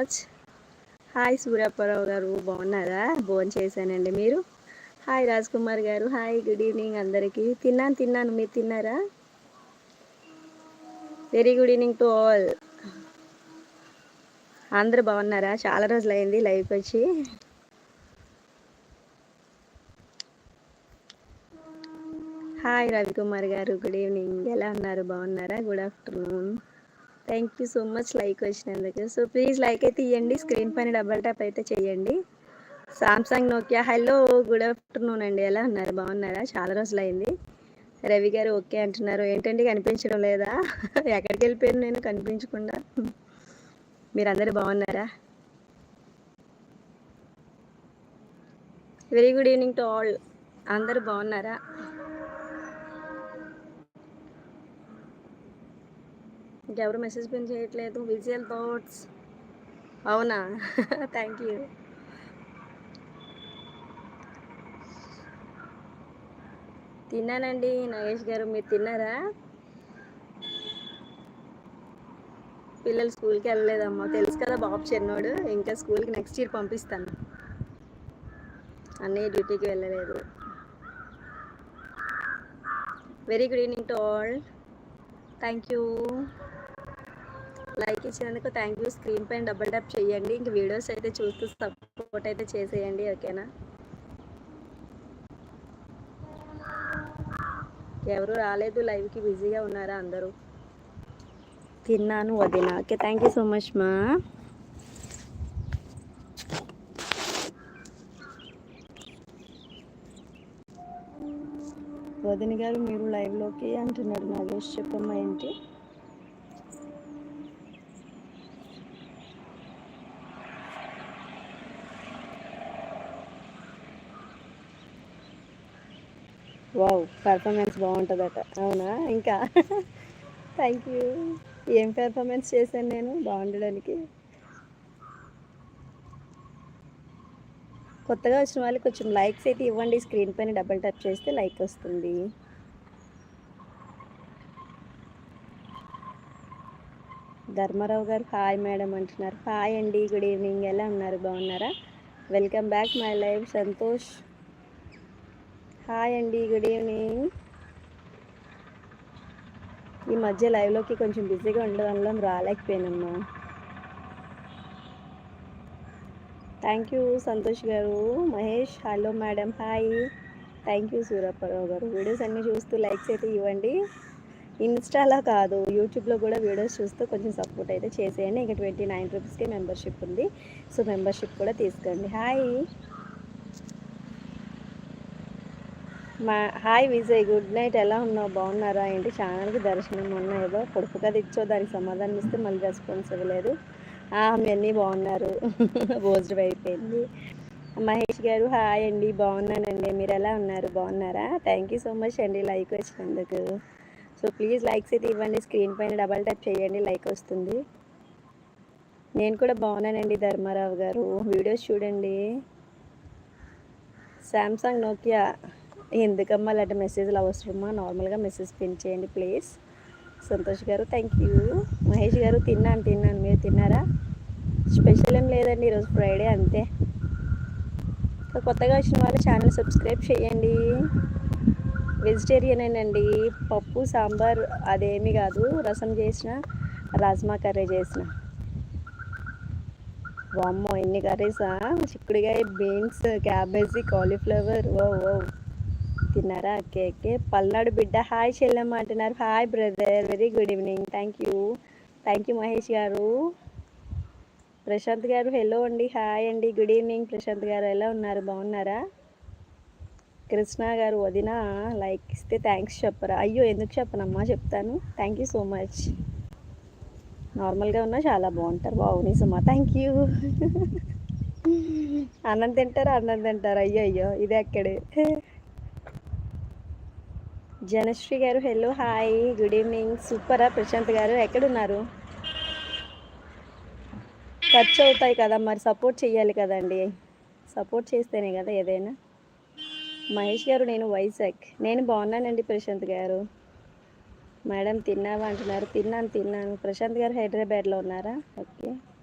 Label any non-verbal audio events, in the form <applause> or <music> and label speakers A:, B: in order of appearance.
A: Much. Hi సూర్యాపరావు గారు బాగున్నారా? భోన్ చేశానండి మీరు. హాయ్ రాజ్ కుమార్ గారు హాయ్ గుడ్ ఈవినింగ్ అందరికీ. తిన్నాను తిన్నాను. మీరు తిన్నారా? Very good evening to all. అందరూ బాగున్నారా? చాలా రోజులు అయింది లైఫ్ వచ్చి. హాయ్ రవికుమార్ గారు గుడ్ ఈవినింగ్. ఎలా ఉన్నారు? బాగున్నారా? Good afternoon. Thank you so much like వచ్చినందుకు. సో ప్లీజ్ లైక్ అయితే ఇవ్వండి స్క్రీన్ పైన డబల్ ట్యాప్ అయితే చేయండి. Samsung Nokia hello good afternoon అండి. ఎలా ఉన్నారు? బాగున్నారా? చాలా రోజులు అయింది రవి గారు ఓకే అంటున్నారు. ఏంటండి? కనిపించడం లేదా? ఎక్కడికి వెళ్ళిపోయాను నేను? కనిపించకుండా. మీరందరూ బాగున్నారా? Very good evening to all అందరూ బాగున్నారా? ఇంకెవరు మెసేజ్ పిన్ చేయట్లేదు. విజువల్ థాట్స్ అవునా? <laughs> థ్యాంక్ యూ తిన్నానండి నాగేష్ గారు. మీరు తిన్నారా? పిల్లలు స్కూల్కి వెళ్ళలేదమ్మా. తెలుసు కదా బాబు చిన్నోడు. ఇంకా స్కూల్కి నెక్స్ట్ ఇయర్ పంపిస్తాను. అన్నయ్య డ్యూటీకి వెళ్ళలేదు. Very good evening to all thank you like ఇచ్చినందుకు థ్యాంక్ యూ. స్క్రీన్ పైన డబుల్ ట్యాప్ చేయండి. ఇంక వీడియోస్ అయితే చూస్తూ సపోర్ట్ అయితే చేసేయండి ఓకేనా? ఎవరు రాలేదు లైవ్కి బిజీగా ఉన్నారా అందరూ? తిన్నాను వదిన. Okay thank you so much మా. వదిన గారు మీరు లైవ్లోకి అంటున్నారు నాగేష్ చెప్పమ్మా ఏంటి? వావ్ పెర్ఫార్మెన్స్ బాగుంటుందట. అవునా? ఇంకా? థ్యాంక్ యూ ఏం పెర్ఫార్మెన్స్ చేశాను నేను బాగుండడానికి? కొత్తగా వచ్చిన వాళ్ళకి కొంచెం లైక్స్ అయితే ఇవ్వండి. స్క్రీన్ పైన డబల్ టచ్ చేస్తే లైక్ వస్తుంది. ధర్మారావు గారు హాయ్ మేడం అంటున్నారు. హాయ్ అండి గుడ్ ఈవినింగ్ ఎలా ఉన్నారు? బాగున్నారా? Welcome back my life Santosh hi అండి గుడ్ ఈవినింగ్ ఈ మధ్య లైవ్లోకి కొంచెం బిజీగా ఉండడంలో రాలేకపోయానమ్మా. థ్యాంక్ యూ సంతోష్ గారు. Mahesh hello madam hi thank you Surapparao గారు. వీడియోస్ అన్నీ చూస్తూ లైక్స్ అయితే ఇవ్వండి. ఇన్స్టాలో కాదు యూట్యూబ్లో కూడా వీడియోస్ చూస్తూ కొంచెం సపోర్ట్ అయితే చేసేయండి. ఇంకా ట్వంటీ నైన్ రూపీస్కే మెంబర్షిప్ ఉంది. సో మెంబర్షిప్ కూడా తీసుకోండి. హాయ్ మా హాయ్ విజయ్ గుడ్ నైట్ ఎలా ఉన్నావు? బాగున్నారా? ఏంటి? ఛానల్కి దర్శనం మొన్న ఏదో పొడుపు కథ ఇచ్చో దానికి సమాధానం ఇస్తే మళ్ళీ రెస్పాన్స్ ఇవ్వలేదు. అన్నీ బాగున్నారు. <laughs> భోజనం అయిపోయింది. మహేష్ గారు హాయ్ అండి బాగున్నానండి. మీరు ఎలా ఉన్నారు? బాగున్నారా? థ్యాంక్ యూ సో మచ్ అండి లైక్ వచ్చినందుకు. సో ప్లీజ్ లైక్స్ అయితే ఇవ్వండి. స్క్రీన్ పైన డబల్ టచ్ చేయండి లైక్ వస్తుంది. నేను కూడా బాగున్నానండి ధర్మారావు గారు. వీడియోస్ చూడండి. శాంసంగ్ నోకియా ఎందుకమ్మా ఇలాంటి మెసేజ్లు అవసరమా? నార్మల్గా మెసేజ్ పిన్ చేయండి ప్లీజ్ సంతోష్ గారు థ్యాంక్ యూ మహేష్ గారు తిన్నాను తిన్నాను. మీరు తిన్నారా? స్పెషల్ ఏం లేదండి ఈరోజు ఫ్రైడే అంతే. కొత్తగా వచ్చిన వాళ్ళు ఛానల్ సబ్స్క్రైబ్ చేయండి. వెజిటేరియనేనండి పప్పు సాంబార్ అదేమీ కాదు. రసం చేసిన రాజ్మా కర్రీ చేసిన. వామ్మో ఎన్ని కర్రీసా? చిక్కుడుకాయ బీన్స్ క్యాబేజీ కాలీఫ్లవర్ ఓ ఓ తిన్నారా? Okay okay. పల్నాడు బిడ్డ. హాయ్ చెల్లెమ్మ అంటున్నారు. Hi brother. Very good evening. Thank you. Thank you Mahesh గారు. ప్రశాంత్ గారు హలో అండి. హాయ్ అండి. Good evening. ప్రశాంత్ గారు ఎలా ఉన్నారు? బాగున్నారా? కృష్ణ గారు వదిన లైక్ ఇస్తే థ్యాంక్స్ చెప్పరా? అయ్యో ఎందుకు చెప్పనమ్మా? చెప్తాను. Thank you so much. నార్మల్గా ఉన్నా చాలా బాగుంటారు. బాగుని సుమా థ్యాంక్ యూ. <laughs> అన్నం తింటారు? అన్నం తింటారు? అయ్యో అయ్యో ఇదే అక్కడే. Janasri garu hello hi good evening సూపరా Prashanth garu ఎక్కడున్నారు? ఖర్చు అవుతాయి కదా మరి సపోర్ట్ చేయాలి కదండి. సపోర్ట్ చేస్తేనే కదా ఏదైనా. మహేష్ గారు నేను వైజాగ్. నేను బాగున్నానండి ప్రశాంత్ గారు. మేడం తిన్నావా అంటున్నారు. తిన్నాను తిన్నాను. ప్రశాంత్ గారు హైదరాబాద్లో ఉన్నారా? ఓకే.